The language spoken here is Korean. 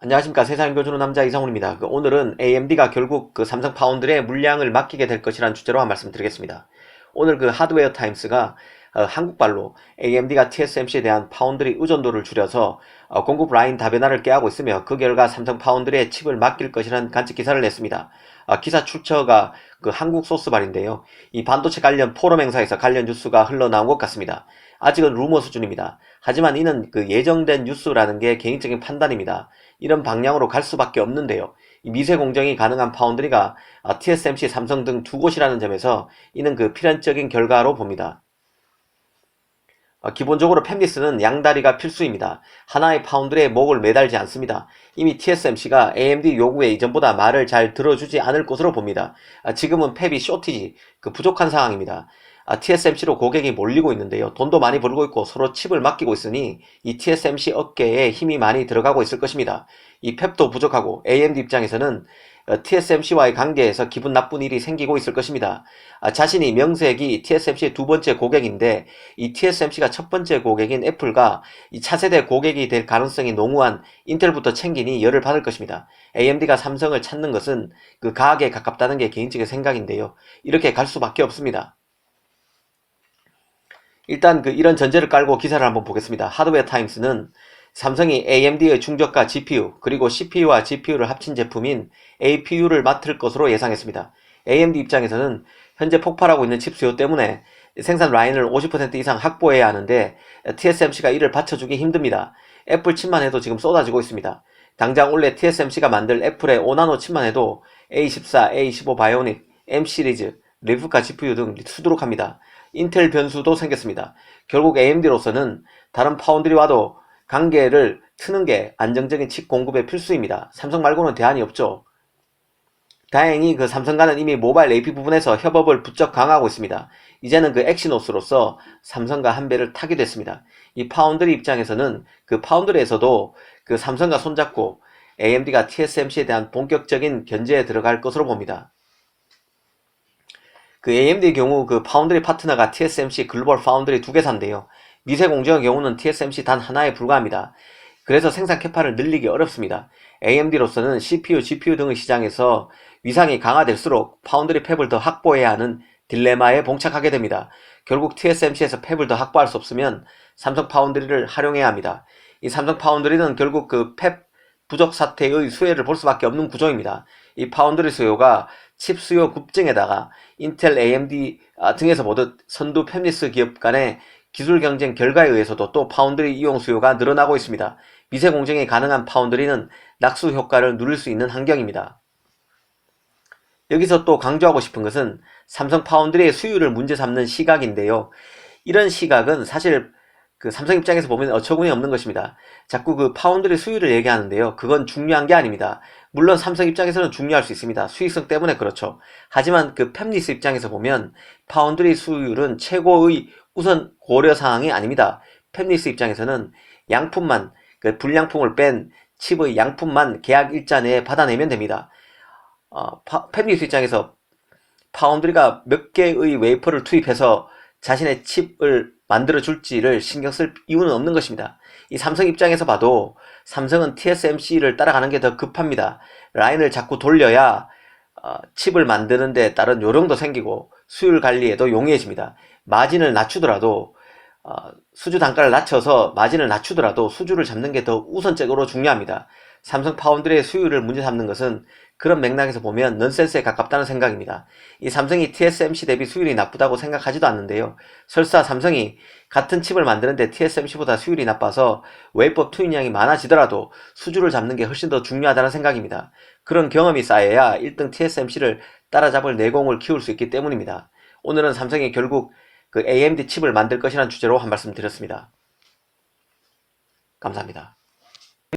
안녕하십니까 세상 교주는 남자 이상훈입니다. 그 오늘은 AMD가 결국 그 삼성 파운드의 물량을 맡기게 될 것이라는 주제로 한 말씀 드리겠습니다. 오늘 그 하드웨어 타임스가 어, 한국발로 AMD가 TSMC에 대한 파운드리 의존도를 줄여서 어, 공급 라인 다변화를 깨하고 있으며 그 결과 삼성 파운드리에 칩을 맡길 것이라는 간접 기사를 냈습니다. 어, 기사 출처가 그 한국 소스발인데요. 이 반도체 관련 포럼 행사에서 관련 뉴스가 흘러나온 것 같습니다. 아직은 루머 수준입니다. 하지만 이는 그 예정된 뉴스라는 게 개인적인 판단입니다. 이런 방향으로 갈 수밖에 없는데요. 이 미세 공정이 가능한 파운드리가 아, TSMC, 삼성 등 두 곳이라는 점에서 이는 그 필연적인 결과로 봅니다. 어, 기본적으로 팹리스는 양다리가 필수입니다. 하나의 파운드리에 목을 매달지 않습니다. 이미 TSMC가 AMD 요구에 이전보다 말을 잘 들어주지 않을 것으로 봅니다. 아, 지금은 팹이 쇼티지, 그 부족한 상황입니다. 아, TSMC로 고객이 몰리고 있는데요. 돈도 많이 벌고 있고 서로 칩을 맡기고 있으니 이 TSMC 어깨에 힘이 많이 들어가고 있을 것입니다. 이 팹도 부족하고 AMD 입장에서는 어, TSMC와의 관계에서 기분 나쁜 일이 생기고 있을 것입니다. 아, 자신이 명색이 TSMC의 두 번째 고객인데 이 TSMC가 첫 번째 고객인 애플과 이 차세대 고객이 될 가능성이 농후한 인텔부터 챙기니 열을 받을 것입니다. AMD가 삼성을 찾는 것은 그 가학에 가깝다는 게 개인적인 생각인데요. 이렇게 갈 수밖에 없습니다. 일단 그 이런 전제를 깔고 기사를 한번 보겠습니다. 하드웨어 타임스는 삼성이 AMD의 중저가 GPU 그리고 CPU와 GPU를 합친 제품인 APU를 맡을 것으로 예상했습니다. AMD 입장에서는 현재 폭발하고 있는 칩 수요 때문에 생산 라인을 50% 이상 확보해야 하는데 TSMC가 이를 받쳐주기 힘듭니다. 애플 칩만 해도 지금 쏟아지고 있습니다. 당장 올해 TSMC가 만들 애플의 5나노 칩만 해도 A14, A15 바이오닉, M 시리즈, 리프카 GPU 등 수두룩합니다. 인텔 변수도 생겼습니다. 결국 AMD로서는 다른 파운드리와도 관계를 트는 게 안정적인 칩 공급의 필수입니다. 삼성 말고는 대안이 없죠. 다행히 그 삼성과는 이미 모바일 AP 부분에서 협업을 부쩍 강화하고 있습니다. 이제는 그 엑시노스로서 삼성과 한 배를 타게 됐습니다. 이 파운드리 입장에서는 그 파운드리에서도 그 삼성과 손잡고 AMD가 TSMC에 대한 본격적인 견제에 들어갈 것으로 봅니다. 그 AMD의 경우 그 파운드리 파트너가 TSMC 글로벌 파운드리 두 개사인데요. 미세 공정의 경우는 TSMC 단 하나에 불과합니다. 그래서 생산 캐파를 늘리기 어렵습니다. AMD로서는 CPU, GPU 등의 시장에서 위상이 강화될수록 파운드리 팹을 더 확보해야 하는 딜레마에 봉착하게 됩니다. 결국 TSMC에서 팹을 더 확보할 수 없으면 삼성 파운드리를 활용해야 합니다. 이 삼성 파운드리는 결국 그 팹 부족 사태의 수혜를 볼 수밖에 없는 구조입니다. 이 파운드리 수요가 칩 수요 급증에다가 인텔, AMD 아, 등에서 보듯 선두 팹리스 기업 간의 기술 경쟁 결과에 의해서도 또 파운드리 이용 수요가 늘어나고 있습니다. 미세 공정이 가능한 파운드리는 낙수 효과를 누릴 수 있는 환경입니다. 여기서 또 강조하고 싶은 것은 삼성 파운드리의 수요를 문제 삼는 시각인데요. 이런 시각은 사실 그 삼성 입장에서 보면 어처구니 없는 것입니다. 자꾸 그 파운드리 수요를 얘기하는데요. 그건 중요한 게 아닙니다. 물론 삼성 입장에서는 중요할 수 있습니다. 수익성 때문에 그렇죠. 하지만 그 팹리스 입장에서 보면 파운드리 수율은 최고의 우선 고려 사항이 아닙니다. 팹리스 입장에서는 양품만 그 불량품을 뺀 칩의 양품만 계약 일자 내에 받아내면 됩니다. 어, 팹리스 입장에서 파운드리가 몇 개의 웨이퍼를 투입해서 자신의 칩을 만들어 줄지를 신경 쓸 이유는 없는 것입니다. 이 삼성 입장에서 봐도 삼성은 TSMC를 따라가는 게 더 급합니다. 라인을 자꾸 돌려야 어, 칩을 만드는 데 따른 요령도 생기고 수율 관리에도 용이해집니다. 마진을 낮추더라도 어, 수주 단가를 낮춰서 마진을 낮추더라도 수주를 잡는 게 더 우선적으로 중요합니다. 삼성 파운드리의 수율을 문제 삼는 것은 그런 맥락에서 보면 넌센스에 가깝다는 생각입니다. 이 삼성이 TSMC 대비 수율이 나쁘다고 생각하지도 않는데요. 설사 삼성이 같은 칩을 만드는데 TSMC보다 수율이 나빠서 웨이퍼 투입량이 많아지더라도 수주를 잡는 게 훨씬 더 중요하다는 생각입니다. 그런 경험이 쌓여야 1등 TSMC를 따라잡을 내공을 키울 수 있기 때문입니다. 오늘은 삼성이 결국 그 AMD 칩을 만들 것이라는 주제로 한 말씀 드렸습니다. 감사합니다.